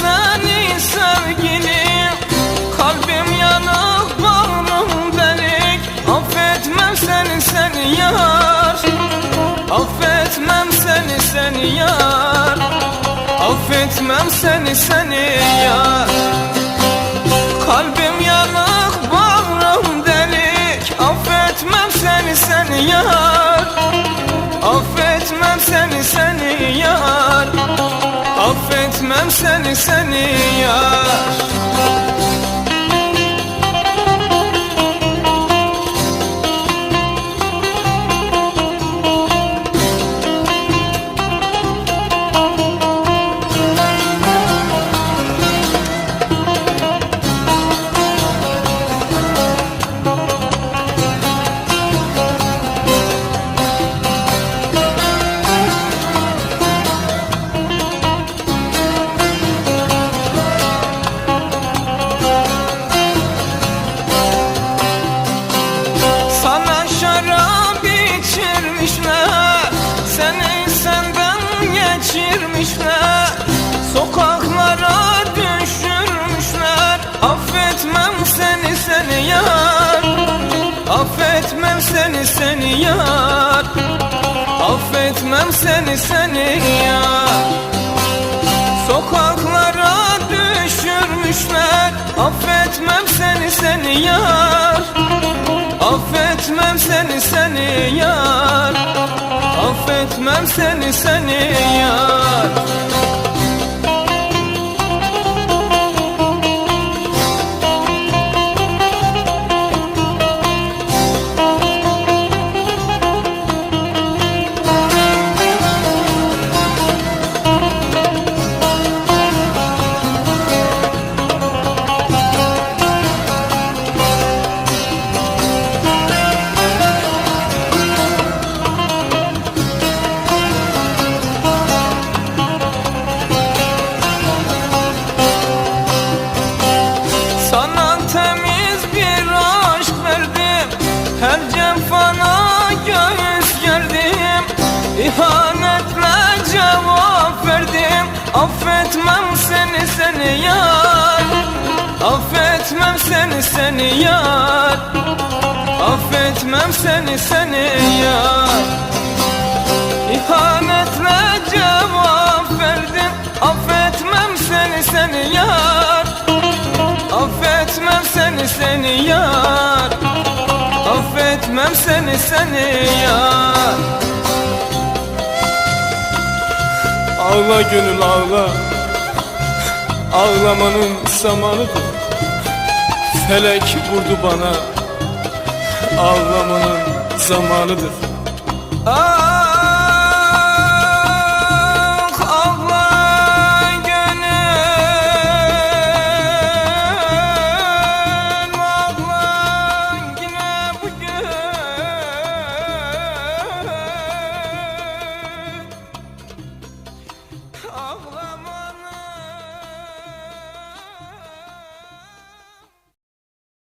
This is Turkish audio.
seni sevgilim Kalbim yanık bağrım delik. Affetmem seni seni yar. Affetmem seni seni yar. Affetmem seni seni yar. Affetmem seni seni yar geçirmişler Sokaklara düşürmüşler. Affetmem seni seni yar. Affetmem seni seni yar. Affetmem seni seni yar. Sokaklara düşürmüşler. Affetmem seni seni yar. Affetmem seni seni yar. Affetmem seni seni yar Dios. Seni yar. Affetmem seni seni yar. İhanetle cevap verdim. Affetmem seni seni yar. Affetmem seni seni yar. Affetmem seni seni yar. Ağla gönül ağla. Ağlamanın zamanıdır Felek vurdu bana Ağlamanın zamanıdır. Ah